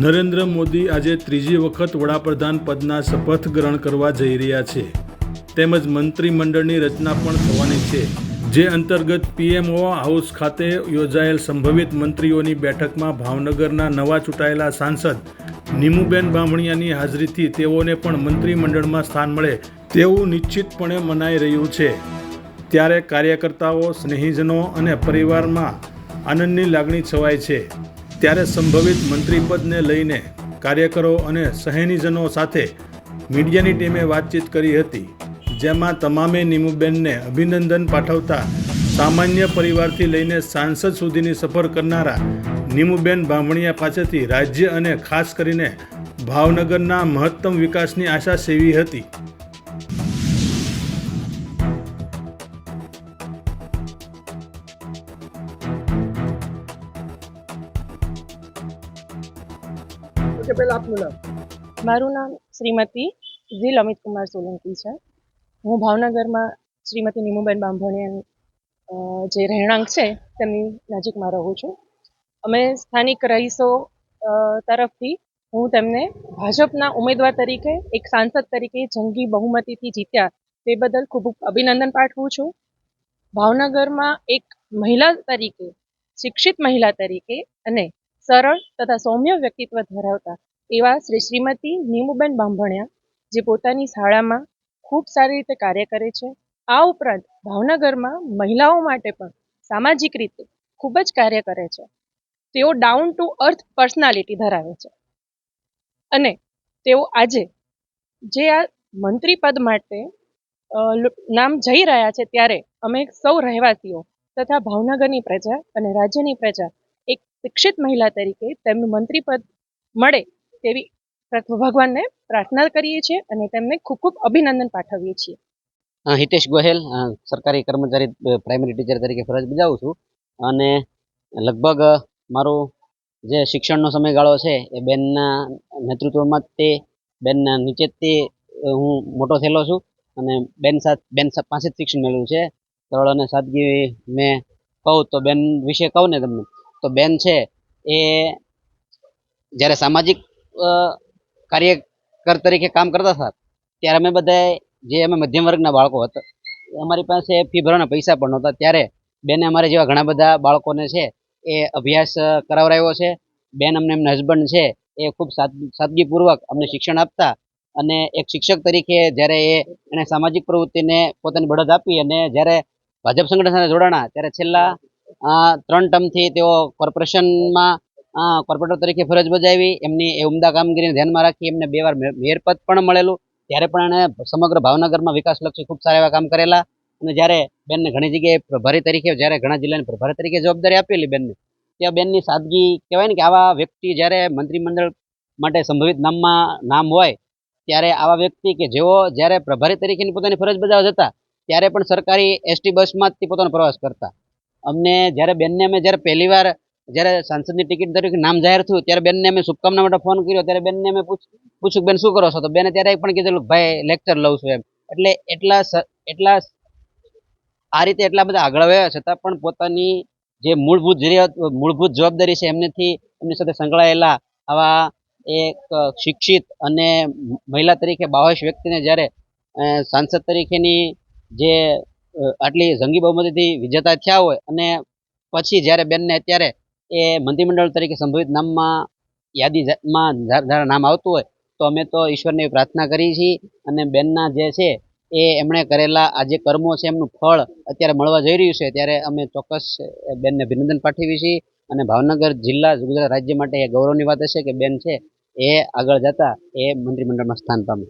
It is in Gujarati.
નરેન્દ્ર મોદી આજે ત્રીજી વખત વડાપ્રધાન પદના શપથ ગ્રહણ કરવા જઈ રહ્યા છે. તેમજ મંત્રીમંડળની રચના પણ થવાની છે. જે અંતર્ગત પીએમઓ હાઉસ ખાતે યોજાયેલ સંભવિત મંત્રીઓની બેઠકમાં ભાવનગરના નવા ચૂંટાયેલા સાંસદ નીમુબેન બામણિયાની હાજરીથી તેઓને પણ મંત્રીમંડળમાં સ્થાન મળે તેવું નિશ્ચિતપણે મનાઈ રહ્યું છે. ત્યારે કાર્યકર્તાઓ, સ્નેહીજનો અને પરિવારમાં આનંદની લાગણી છવાય છે. ત્યારે સંભવિત મંત્રીપદને લઈને કાર્યકરો અને સહેનીજનો સાથે મીડિયાની ટીમે વાતચીત કરી હતી, જેમાં તમામે નીમુબેનને અભિનંદન પાઠવતા સામાન્ય પરિવારથી લઈને સાંસદ સુધીની સફર કરનારા નીમુબેન બામણિયા પાસેથી રાજ્ય અને ખાસ કરીને ભાવનગરના મહત્તમ વિકાસની આશા સેવી હતી. ઓકે પહેલા આપનું નામ? મારું નામ શ્રીમતી ઝીલ અમિત કુમાર સોલંકી છે. હું ભાવનગરમાં શ્રીમતી નીમુબેન બાંભણિયા જે રહેણાંક છે તેમની નજીકમાં રહું છું. અમે સ્થાનિક રહીશો તરફથી હું તેમને ભાજપના ઉમેદવાર તરીકે, એક સાંસદ તરીકે જંગી બહુમતીથી જીત્યા તે બદલ ખૂબ અભિનંદન પાઠવું છું. ભાવનગરમાં એક મહિલા તરીકે, શિક્ષિત મહિલા તરીકે અને સરળ તથા સૌમ્ય વ્યક્તિત્વ ધરાવતા એવા શ્રી શ્રીમતી નીમુબેન બાંભણિયા, જે પોતાની શાળામાં ખૂબ સારી રીતે કાર્ય કરે છે, આ ઉપરાંત ભાવનગરમાં મહિલાઓ માટે પણ સામાજિક રીતે ખૂબ જ કાર્ય કરે છે. તેઓ ડાઉન ટુ અર્થ પર્સનાલિટી ધરાવે છે. અને તેઓ આજે જે આ મંત્રી પદ માટે નામ જઈ રહ્યા છે ત્યારે અમે સૌ રહેવાસીઓ તથા ભાવનગરની પ્રજા અને રાજ્યની પ્રજા શિક્ષિત મહિલા તરીકે તેમનું મંત્રી પદ મળે તેવી ભગવાનને પ્રાર્થના કરીએ છીએ અને તેમને ખૂબ ખૂબ અભિનંદન પાઠવીએ છીએ. હિતેશ ગોહેલ સરકારી કર્મચારી પ્રાઇમરી ટીચર તરીકે ફરજ બજાવું છું અને લગભગ મારો જે શિક્ષણનો સમયગાળો છે એ બેનના નેતૃત્વમાં તે બેનના નીચે તે હું મોટો થયેલો છું અને બેન સાથ, બેન પાસે જ શિક્ષણ મેળવ્યું છે. સરળ અને સાદગી મેં કહું તો બેન વિશે કહું ને તમને. તો બેન છે એ જ્યારે સામાજિક કાર્યકર તરીકે કામ કરતા હતા, ત્યારે અમે બધાએ, જે અમે મધ્યમ વર્ગના બાળકો હતા અમારી પાસે ફી ભરવાના પૈસા પણ નહોતા. ત્યારે બેને અમારે જેવા ઘણા બધા બાળકોને છે, એ અભ્યાસ કરાવરાવ્યો છે. બેન અમને એમના હસબન્ડ છે, એ ખૂબ સાદ- સાદગીપૂર્વક અમને શિક્ષણ આપતા અને એક શિક્ષક તરીકે જ્યારે એ એણે સામાજિક પ્રવૃત્તિને પોતાની બઢત આપી અને જ્યારે ભાજપ સંગઠન સાથે જોડાણા, ત્યારે છેલ્લા ત્રણ ટર્મથી તેઓ કોર્પોરેશનમાં કોર્પોરેટર તરીકે ફરજ બજાવી, એમની એ ઉમદા કામગીરીને ધ્યાનમાં રાખી, એમને બે વાર મે- મેયર પદ પણ મળેલું. ત્યારે પણ એણે સમગ્ર ભાવનગરમાં વિકાસલક્ષી ખૂબ સારા એવા કામ કરેલા. અને જ્યારે બેનને ઘણી જગ્યાએ પ્રભારી તરીકે, જ્યારે ઘણા જિલ્લાની પ્રભારી તરીકે જવાબદારી આપેલી બેનને, ત્યાં બેનની સાદગી કહેવાય ને કે આવા વ્યક્તિ જ્યારે મંત્રીમંડળ માટે સંભવિત નામમાં નામ હોય, ત્યારે આવા વ્યક્તિ કે જેઓ જ્યારે પ્રભારી તરીકેની પોતાની ફરજ બજાવવા જતા, ત્યારે પણ સરકારી એસટી બસમાં જ પોતાનો પ્રવાસ કરતા. અમને જ્યારે બેનને અમે જ્યારે પહેલી વાર જ્યારે સાંસદની ટિકિટ તરીકે નામ જાહેર થયું, ત્યારે બેનને અમે શુભકામના માટે ફોન કર્યો. ત્યારે બેનને અમે પૂછ, પૂછ્યું બેન શું કરો છો? તો બેને ત્યારે પણ કીધેલું ભાઈ લેક્ચર લઉં છું એમ. એટલે એટલા એટલા આ રીતે એટલા બધા આગળ આવ્યા છતાં પણ પોતાની જે મૂળભૂત મૂળભૂત જવાબદારી છે, એમનેથી એમની સાથે સંકળાયેલા આવા એક શિક્ષિત અને મહિલા તરીકે બાવીસ વ્યક્તિને જ્યારે સાંસદ તરીકેની જે આટલી જંગી બહુમતીથી વિજેતા થયા હોય અને પછી જ્યારે બેનને અત્યારે એ મંત્રીમંડળ તરીકે સંભવિત નામમાં યાદીમાં જ્યારે નામ આવતું હોય, તો અમે તો ઈશ્વરને પ્રાર્થના કરી છીએ અને બેનના જે છે એ એમણે કરેલા આ જે કર્મો છે એમનું ફળ અત્યારે મળવા જઈ રહ્યું છે, ત્યારે અમે ચોક્કસ બેનને અભિનંદન પાઠવીએ છીએ અને ભાવનગર જિલ્લા ગુજરાત રાજ્ય માટે એ ગૌરવની વાત હશે કે બેન છે એ આગળ જતા એ મંત્રીમંડળમાં સ્થાન પામે.